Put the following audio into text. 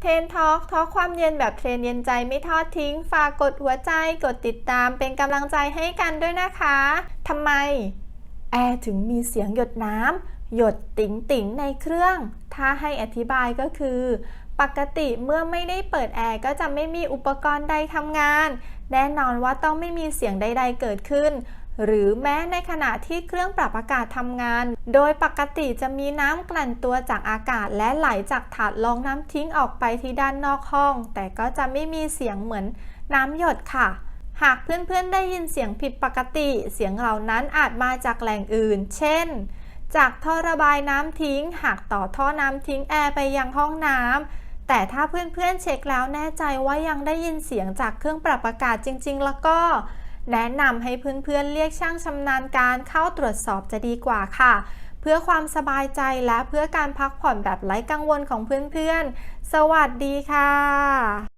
เทนทอล์กทอล์กความเย็นแบบเทรนเย็นใจไม่ทอดทิ้ง ฝากกดหัวใจกดติดตามเป็นกำลังใจให้กันด้วยนะคะทำไม แอร์ถึงมีเสียงหยดน้ำหยดติ๋งติ๋งในเครื่อง ถ้าให้อธิบายก็คือ ปกติเมื่อไม่ได้เปิดแอร์ก็จะไม่มีอุปกรณ์ใดทำงาน แน่นอนว่าต้องไม่มีเสียงใด ๆ เกิดขึ้น หรือแม้ในขณะที่เครื่องปรับอากาศทำงาน โดยปกติจะมีน้ำกลั่นตัวจากอากาศและไหลจากถาดรองน้ำทิ้งออกไปที่ด้านนอกห้อง แต่ก็จะไม่มีเสียงเหมือนน้ำหยดค่ะ หากเพื่อนๆได้ยินเสียงผิดปกติ เสียงเหล่านั้นอาจมาจากแหล่งอื่น เช่น จากท่อระบายน้ำทิ้ง หากต่อท่อน้ำทิ้งแอร์ไปยังห้องน้ำ แต่ถ้าเพื่อนๆเช็คแล้วแน่ใจว่ายังได้ยินเสียงจากเครื่องปรับอากาศจริง ๆ แล้วก็ แนะนำให้เพื่อนๆเรียกช่างชำนาญการเข้าตรวจสอบจะดีกว่าค่ะ เพื่อความสบายใจและเพื่อการพักผ่อนแบบไร้กังวลของเพื่อนๆ สวัสดีค่ะ